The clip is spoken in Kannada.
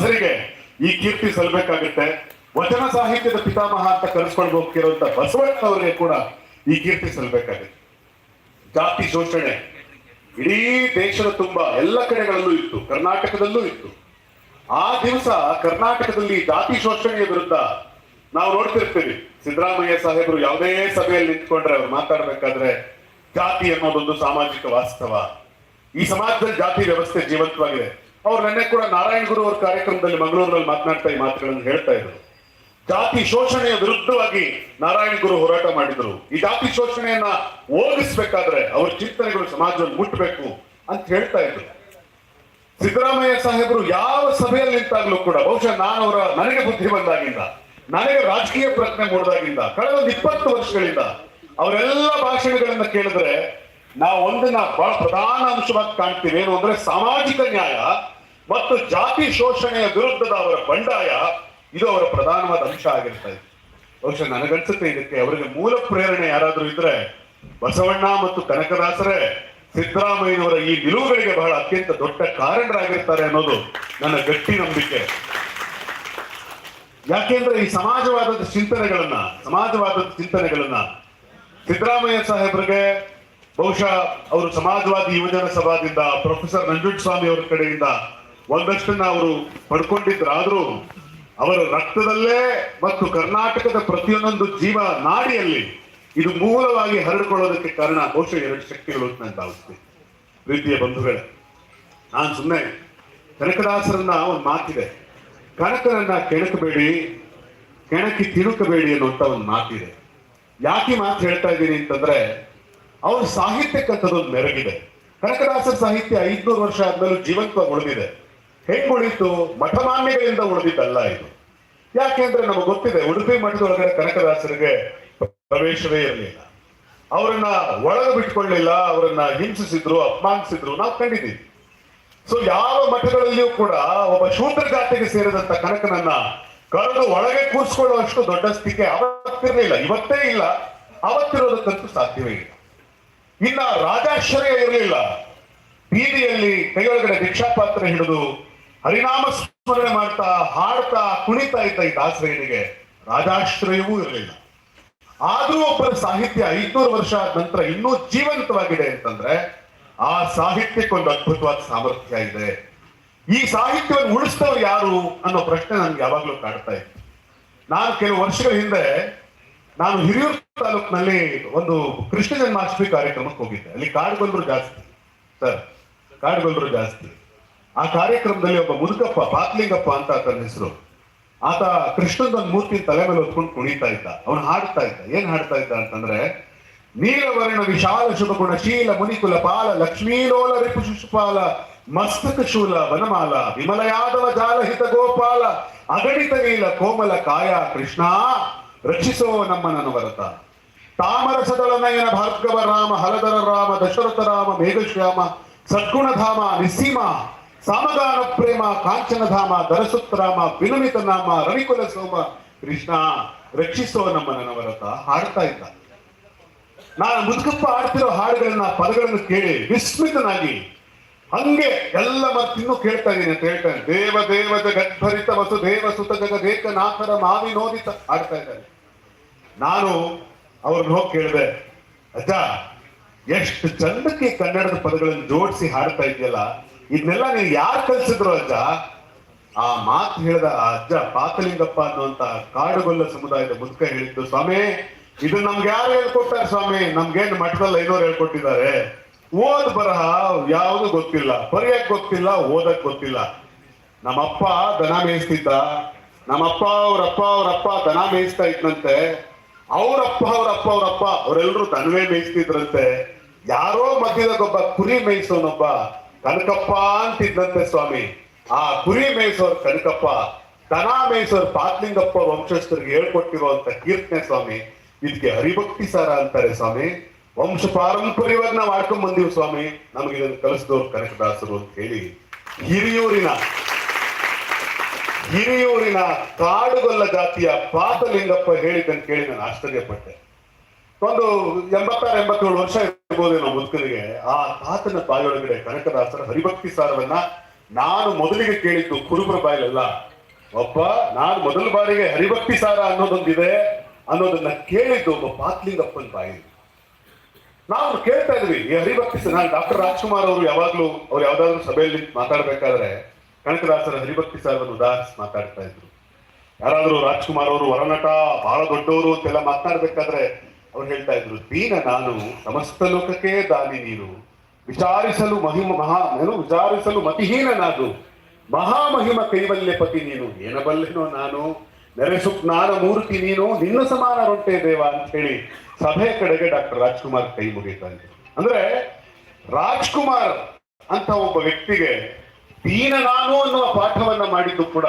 ಹೆಸರಿಗೆ ಈ ಕೀರ್ತಿ ಸಲ್ಲಬೇಕಾಗುತ್ತೆ ವಚನ ಸಾಹಿತ್ಯದ ಪಿತಾಮಹ ಅಂತ ಕರೆಸ್ಕೊಂಡು ಹೋಗ್ತಿರುವಂತ ಬಸವಣ್ಣನವರಿಗೆ ಕೂಡ ಈ ಕೀರ್ತಿ ಸಲ್ಲಬೇಕಾಗುತ್ತೆ ಜಾತಿ ಶೋಷಣೆ ಇಡೀ ದೇಶದ ತುಂಬಾ ಎಲ್ಲ ಕಡೆಗಳಲ್ಲೂ ಇತ್ತು, ಕರ್ನಾಟಕದಲ್ಲೂ ಇತ್ತು. ಆ ದಿವಸ ಕರ್ನಾಟಕದಲ್ಲಿ ಜಾತಿ ಶೋಷಣೆಯ ವಿರುದ್ಧ ನಾವು ನೋಡ್ತಿರ್ತೀವಿ. ಸಿದ್ದರಾಮಯ್ಯ ಸಾಹೇಬರು ಯಾವುದೇ ಸಭೆಯಲ್ಲಿ ನಿಂತ್ಕೊಂಡ್ರೆ ಅವ್ರು ಮಾತಾಡ್ಬೇಕಾದ್ರೆ ಜಾತಿ ಅನ್ನೋದೊಂದು ಸಾಮಾಜಿಕ ವಾಸ್ತವ. ಈ ಸಮಾಜದಲ್ಲಿ ಜಾತಿ ವ್ಯವಸ್ಥೆ ಜೀವಂತವಾಗಿದೆ. ಅವ್ರು ನಿನ್ನೆ ಕೂಡ ನಾರಾಯಣ ಗುರು ಅವ್ರ ಕಾರ್ಯಕ್ರಮದಲ್ಲಿ ಮಂಗಳೂರಿನಲ್ಲಿ ಮಾತನಾಡ್ತಾ ಈ ಮಾತುಗಳನ್ನು ಹೇಳ್ತಾ ಇದ್ರು. ಜಾತಿ ಶೋಷಣೆಯ ವಿರುದ್ಧವಾಗಿ ನಾರಾಯಣ ಗುರು ಹೋರಾಟ ಮಾಡಿದ್ರು. ಈ ಜಾತಿ ಶೋಷಣೆಯನ್ನ ಓದಿಸ್ಬೇಕಾದ್ರೆ ಅವ್ರ ಚಿಂತನೆಗಳು ಸಮಾಜದಲ್ಲಿ ಮುಟ್ಟಬೇಕು ಅಂತ ಹೇಳ್ತಾ ಇದ್ರು. ಸಿದ್ದರಾಮಯ್ಯ ಸಾಹೇಬರು ಯಾವ ಸಭೆಯಲ್ಲಿ ನಿಂತಾಗ್ಲೂ ಕೂಡ, ಬಹುಶಃ ನಾನು ಅವರ, ನನಗೆ ಬುದ್ಧಿ ಬಂದಾಗಿಂದ, ನನಗೆ ರಾಜಕೀಯ ಪ್ರಜ್ಞೆ ಮೂಡಿದಾಗಿಂದ, ಕಳೆದ ಒಂದು ಇಪ್ಪತ್ತು ವರ್ಷಗಳಿಂದ ಅವರೆಲ್ಲ ಭಾಷಣಗಳನ್ನ ಕೇಳಿದ್ರೆ ನಾವು ಒಂದನ್ನ ಬಹಳ ಪ್ರಧಾನ ಅಂಶವಾಗಿ ಕಾಣ್ತೀವಿ. ಏನು ಅಂದ್ರೆ ಸಾಮಾಜಿಕ ನ್ಯಾಯ ಮತ್ತು ಜಾತಿ ಶೋಷಣೆಯ ವಿರುದ್ಧದ ಅವರ ಬಂಡಾಯ, ಇದು ಅವರ ಪ್ರಧಾನವಾದ ಅಂಶ ಆಗಿರ್ತಾ ಇದೆ. ಬಹುಶಃ ನನಗನ್ಸುತ್ತೆ ಇದಕ್ಕೆ. ಅವರಿಗೆ ಮೂಲ ಪ್ರೇರಣೆ ಯಾರಾದ್ರೂ ಇದ್ರೆ ಬಸವಣ್ಣ ಮತ್ತು ಕನಕದಾಸರೇ ಸಿದ್ದರಾಮಯ್ಯನವರ ಈ ನಿಲುವುಗಳಿಗೆ ಬಹಳ ಅತ್ಯಂತ ದೊಡ್ಡ ಕಾರಣರಾಗಿರ್ತಾರೆ ಅನ್ನೋದು ನನ್ನ ಗಟ್ಟಿ ನಂಬಿಕೆ. ಯಾಕೆಂದ್ರೆ ಈ ಸಮಾಜವಾದದ ಚಿಂತನೆಗಳನ್ನ ಸಮಾಜವಾದದ ಚಿಂತನೆಗಳನ್ನ ಸಿದ್ದರಾಮಯ್ಯ ಸಾಹೇಬ್ರಿಗೆ ಬಹುಶಃ ಅವರು ಸಮಾಜವಾದಿ ಯುವಜನ ಸಭಾದಿಂದ ಪ್ರೊಫೆಸರ್ ನಂಜುಂಡಸ್ವಾಮಿ ಅವರ ಕಡೆಯಿಂದ ಒಂದಷ್ಟನ್ನ ಅವರು ಪಡ್ಕೊಂಡಿದ್ರಾದ್ರೂ ಅವರ ರಕ್ತದಲ್ಲೇ ಮತ್ತು ಕರ್ನಾಟಕದ ಪ್ರತಿಯೊಂದೊಂದು ಜೀವ ನಾಡಿಯಲ್ಲಿ ಇದು ಮೂಲವಾಗಿ ಹರಡಿಕೊಳ್ಳೋದಕ್ಕೆ ಕಾರಣ ಬಹುಶಃ ಎರಡು ಶಕ್ತಿಗಳು ಅಂತ ನಾನು ಭಾವಿಸ್ತೀನಿ. ಪ್ರೀತಿಯ ಬಂಧುಗಳೇ, ನಾನು ಸುಮ್ಮನೆ ಕನಕದಾಸರನ್ನ ಒಂದು ಮಾತಿದೆ ಕನಕನನ್ನ ಕೆಣಕಬೇಡಿ, ಕೆಣಕಿ ತಿರುಕಬೇಡಿ ಅನ್ನುವಂತ ಒಂದು ಮಾತಿದೆ. ಯಾಕೆ ಮಾತು ಹೇಳ್ತಾ ಇದ್ದೀನಿ ಅಂತಂದ್ರೆ ಅವ್ರ ಸಾಹಿತ್ಯಕ್ಕಂಥದ್ದೊಂದು ಮೆರಗಿದೆ. ಕನಕದಾಸರ ಸಾಹಿತ್ಯ ಐದ್ನೂರು ವರ್ಷ ಆದ್ಮೇಲೂ ಜೀವಂತ ಉಳಿದಿದೆ. ಹೆಂಗ್ ಉಳಿತು ಮಠಮಾನ್ಯಗಳಿಂದ ಉಳಿದಿದ್ದಲ್ಲ ಇದು. ಯಾಕೆಂದ್ರೆ ನಮಗೆ ಗೊತ್ತಿದೆ, ಉಡುಪಿ ಮಠದೊಳಗಡೆ ಕನಕದಾಸರಿಗೆ ಪ್ರವೇಶವೇ ಇರಲಿಲ್ಲ. ಅವರನ್ನ ಒಳಗೆ ಬಿಟ್ಕೊಳ್ಳಿಲ್ಲ, ಅವರನ್ನ ಹಿಂಸಿಸಿದ್ರು, ಅಪಮಾನಿಸಿದ್ರು, ನಾವು ಕಂಡಿದ್ದೀವಿ. ಸೊ ಯಾವ ಮಠಗಳಲ್ಲಿಯೂ ಕೂಡ ಒಬ್ಬ ಶೂದ್ರ ಜಾತಿಗೆ ಸೇರಿದಂತ ಕನಕನನ್ನ ಕರೆದು ಒಳಗೆ ಕೂರಿಸ್ಕೊಳ್ಳುವಷ್ಟು ದೊಡ್ಡ ಸ್ಥಿತಿ ಅವತ್ತಿರಲಿಲ್ಲ. ಇವತ್ತೇ ಇಲ್ಲ. ಅವತ್ತಿರೋದಕ್ಕಂತೂ ಸಾಧ್ಯವೇ ಇಲ್ಲ. ಇನ್ನ ರಾಜಾಶ್ರಯ ಇರಲಿಲ್ಲ. ಬೀದಿಯಲ್ಲಿ ಕೈಯೊಳಗಡೆ ಭಿಕ್ಷಾಪಾತ್ರ ಹಿಡಿದು ಹರಿನಾಮ ಸ್ಮರಣೆ ಮಾಡ್ತಾ, ಹಾಡ್ತಾ, ಕುಣಿತಾ ಇದ್ದ ಈ ದಾಸರೇನಿಗೆ ರಾಜಾಶ್ರಯವೂ ಇರಲಿಲ್ಲ. ಆದ್ರೂ ಒಬ್ಬರ ಸಾಹಿತ್ಯ ಐದ್ನೂರು ವರ್ಷ ಆದ ನಂತರ ಇನ್ನೂ ಜೀವಂತವಾಗಿದೆ ಅಂತಂದ್ರೆ ಆ ಸಾಹಿತ್ಯಕ್ಕೊಂದು ಅದ್ಭುತವಾದ ಸಾಮರ್ಥ್ಯ ಇದೆ. ಈ ಸಾಹಿತ್ಯವನ್ನು ಉಳಿಸಿದವರು ಯಾರು ಅನ್ನೋ ಪ್ರಶ್ನೆ ನನ್ಗೆ ಯಾವಾಗ್ಲೂ ಕಾಡ್ತಾ ಇತ್ತು ನಾನು ಕೆಲವು ವರ್ಷಗಳ ಹಿಂದೆ ನಾನು ಹಿರಿಯೂರು ತಾಲೂಕಿನಲ್ಲಿ ಒಂದು ಕೃಷ್ಣ ಜನ್ಮಾಷ್ಟಮಿ ಕಾರ್ಯಕ್ರಮಕ್ಕೆ ಹೋಗಿದ್ದೆ. ಅಲ್ಲಿ ಕಾಡುಗೊಲ್ಲರು ಜಾಸ್ತಿ. ಸರ್ ಕಾಡುಗೊಲ್ಲರು ಜಾಸ್ತಿ. ಆ ಕಾರ್ಯಕ್ರಮದಲ್ಲಿ ಒಬ್ಬ ಮುದುಕಪ್ಪ, ಪಾತ್ಲಿಂಗಪ್ಪ ಅಂತ ಆತನ ಹೆಸರು. ಆತ ಕೃಷ್ಣದೊಂದು ಮೂರ್ತಿ ತಲೆ ಮೇಲೆ ಹೊತ್ಕೊಂಡು ಕುಣಿತಾ ಇದ್ದ. ಅವನು ಹಾಡ್ತಾ ಇದ್ದ. ಏನ್ ಹಾಡ್ತಾ ಇದ್ದ ಅಂತಂದ್ರೆ, ನೀಲವರ್ಣ ವಿಶಾಲ ಶುಭ ಗುಣ, ಶೀಲ ಮುನಿಕುಲ ಪಾಲ ಲಕ್ಷ್ಮೀಲೋಲ ರಿಪು ಶಿಶುಪಾಲ, ಮಸ್ತಕ ಶೂಲ ವನಮಾಲ ವಿಮಲ ಯಾದವ ಜಾಲಹಿತ ಗೋಪಾಲ, ಅಗಣಿತ ನೀಲ ಕೋಮಲ ಕಾಯ ಕೃಷ್ಣ, ರಕ್ಷಿಸೋ ನಮ್ಮ ನನವರತ ತಾಮರಸದಳ ನಯನ ಭಾರ್ಗವ ರಾಮ, ಹಲದರ ರಾಮ, ದಶರಥ ರಾಮ, ಮೇಘಶ್ಯಾಮ ಸದ್ಗುಣಧಾಮ ನಿಸ್ಸೀಮ ಸಾಮಗಾನ ಪ್ರೇಮ ಕಾಂಚನಧಾಮ ದರಸುತ್ತರಾಮ ವಿನುಮಿತ ನಾಮ, ರವಿಕುಲ ಸೋಮ, ಕೃಷ್ಣ ರಕ್ಷಿಸೋ ನಮ್ಮ ನನವರತ ಹಾಡ್ತಾ ಇದ್ದ. ನಾನು ಮುದುಕಪ್ಪ ಆಡ್ತಿರೋ ಹಾಡುಗಳನ್ನ, ಪದಗಳನ್ನು ಕೇಳಿ ವಿಸ್ಮಿತನಾಗಿ ಹಂಗೆ ಎಲ್ಲ ಮತ್ತಿನ್ನೂ ಕೇಳ್ತಾ ಇದ್ದೀನಿ ಅಂತ ಹೇಳ್ತಾನೆ ದೇವ ದೇವ, ಜಗದ್ಭರಿತ ವಸು ದೇವ ಸುತ ಜಗದೇಕ ನಾಥರ ಮಾವಿನೋದಿತ ಆಡ್ತಾ ಇದ್ದಾನೆ ನಾನು ಅವ್ರನ್ನ ಹೋಗಿ ಕೇಳಿದೆ ಅಜ್ಜ ಎಷ್ಟು ಚಂದಕ್ಕೆ ಕನ್ನಡದ ಪದಗಳನ್ನು ಜೋಡಿಸಿ ಹಾಡ್ತಾ ಇದೆಯಲ್ಲ ಇದನ್ನೆಲ್ಲ ನೀವು ಯಾರು ಕಲಿಸಿದ್ರು ಅಜ್ಜ? ಆ ಮಾತು ಹೇಳಿದ ಅಜ್ಜ ಪಾತಲಿಂಗಪ್ಪ ಅನ್ನುವಂತ ಕಾಡುಗೊಲ್ಲ ಸಮುದಾಯದ ಮುದುಕ ಹೇಳಿದ್ದು, ಸ್ವಾಮಿ, ಇದು ನಮ್ಗೆ ಯಾರು ಹೇಳ್ಕೊಟ್ಟಾರೆ ಸ್ವಾಮಿ? ನಮ್ಗೇನು ಮಠದಲ್ಲಿ ಐನೋರು ಹೇಳ್ಕೊಟ್ಟಿದ್ದಾರೆ. ಓದ್ ಬರಹ ಯಾವುದು ಗೊತ್ತಿಲ್ಲ, ಬರೆಯಕ್ ಗೊತ್ತಿಲ್ಲ, ಓದಕ್ ಗೊತ್ತಿಲ್ಲ. ನಮ್ಮಪ್ಪ ದನ ಮೇಯಿಸ್ತಿದ್ದ, ನಮ್ಮಪ್ಪ ಅವ್ರಪ್ಪ ಅವ್ರಪ್ಪ ದನ ಮೇಯಿಸ್ತಾ ಇದ್ನಂತೆ. ಅವ್ರಪ್ಪ, ಅವರಪ್ಪ ಅವರಪ್ಪ ಅವರೆಲ್ಲರೂ ದನವೇ ಮೇಯಿಸ್ತಿದ್ರಂತೆ. ಯಾರೋ ಮಧ್ಯದಾಗ ಒಬ್ಬ ಕುರಿ ಮೇಯಿಸೋನೊಬ್ಬ ಕನಕಪ್ಪ ಅಂತಿದ್ದಂತೆ ಸ್ವಾಮಿ. ಆ ಕುರಿ ಮೇಯಿಸೋರ್ ಕನಕಪ್ಪ, ದನ ಮೇಯಿಸೋರ್ ಪಾತ್ಲಿಂಗಪ್ಪ ವಂಶಸ್ಥರಿಗೆ ಹೇಳ್ಕೊಟ್ಟಿರುವಂತ ಕೀರ್ತನೆ ಸ್ವಾಮಿ. ಇದಕ್ಕೆ ಹರಿಭಕ್ತಿ ಸಾರ ಅಂತಾರೆ ಸ್ವಾಮಿ. ವಂಶ ಪಾರಂಪರ್ಯವಾಗಿ ನಾವು ಆಡ್ಕೊಂಡ್ ಬಂದೀವಿ ಸ್ವಾಮಿ. ನಮಗೆ ಇದನ್ನು ಕಲಿಸಿದವ್ರು ಕನಕದಾಸರು ಅಂತ ಹೇಳಿ ಹಿರಿಯೂರಿನ ಹಿರಿಯೂರಿನ ಕಾಡುಗೊಲ್ಲ ಜಾತಿಯ ಪಾತಲಿಂಗಪ್ಪ ಹೇಳಿದ್ದನ್ನು ಕೇಳಿ ನಾನು ಆಶ್ಚರ್ಯಪಟ್ಟೆ. ಒಂದು ಎಂಬತ್ತಾರು, ಎಂಬತ್ತೇಳು ವರ್ಷ ಇರ್ಬೋದೇನೋ ಮುದುಕನಿಗೆ, ಆ ತಾತನ ಬಾಯೊಳಗಡೆ ಕನಕದಾಸರ ಹರಿಭಕ್ತಿ ಸಾರವನ್ನ ನಾನು ಮೊದಲಿಗೆ ಕೇಳಿದ್ದು ಕುರುಬರ ಬಾಯಲ್ಲ ಒಬ್ಬ, ನಾನು ಮೊದಲ ಬಾರಿಗೆ ಹರಿಭಕ್ತಿ ಸಾರ ಅನ್ನೋದೊಂದಿದೆ ಅನ್ನೋದನ್ನ ಕೇಳಿದ್ದು ಒಬ್ಬ ಪಾತ್ಲಿಂಗಪ್ಪನ ಬಾಯಿ. ನಾವು ಕೇಳ್ತಾ ಇದ್ವಿ, ಈ ಹರಿಭಕ್ತಿ ಸಾರ, ನಾನು ಡಾಕ್ಟರ್ ರಾಜ್ಕುಮಾರ್ ಅವರು ಯಾವಾಗ್ಲೂ, ಅವ್ರು ಯಾವ್ದಾದ್ರು ಸಭೆಯಲ್ಲಿ ಮಾತಾಡ್ಬೇಕಾದ್ರೆ ಕನಕದಾಸರ ಹರಿಭಕ್ತಿ ಸಾರವನ್ನು ಉದಾಹರಿಸಿ ಮಾತಾಡ್ತಾ ಇದ್ರು. ಯಾರಾದರೂ ರಾಜ್ಕುಮಾರ್ ಅವರು ವರನಟ ಬಹಳ ದೊಡ್ಡವರು ಅಂತೆಲ್ಲ ಮಾತನಾಡ್ಬೇಕಾದ್ರೆ ಅವ್ರು ಹೇಳ್ತಾ ಇದ್ರು, ದೀನ ನಾನು ಸಮಸ್ತ ಲೋಕಕ್ಕೆ ದಾನಿ ನೀನು ವಿಚಾರಿಸಲು ಮಹಿಮ, ಮಹಾ, ಏನು, ವಿಚಾರಿಸಲು ಮತಿಹೀನ ನಾನು ಮಹಾಮಹಿಮ ಕೈವಲ್ಯ ಪತಿ ನೀನು. ಏನಬಲ್ಲೆನೋ ನಾನು. ನೆರೆ ಸುಪ್ನಾನ ಮೂರ್ತಿ ನೀನು. ನಿನ್ನ ಸಮಾನ ರೊಟ್ಟೆ ದೇವ ಅಂತ ಹೇಳಿ ಸಭೆ ಕಡೆಗೆ ಡಾಕ್ಟರ್ ರಾಜ್ಕುಮಾರ್ ಕೈ ಮುಗಿತಾ ಅಂದ್ರೆ ರಾಜ್ಕುಮಾರ್ ಅಂತ ಒಬ್ಬ ವ್ಯಕ್ತಿಗೆ ದೀನ ನಾನು ಅನ್ನುವ ಪಾಠವನ್ನ ಮಾಡಿದ್ದು ಕೂಡ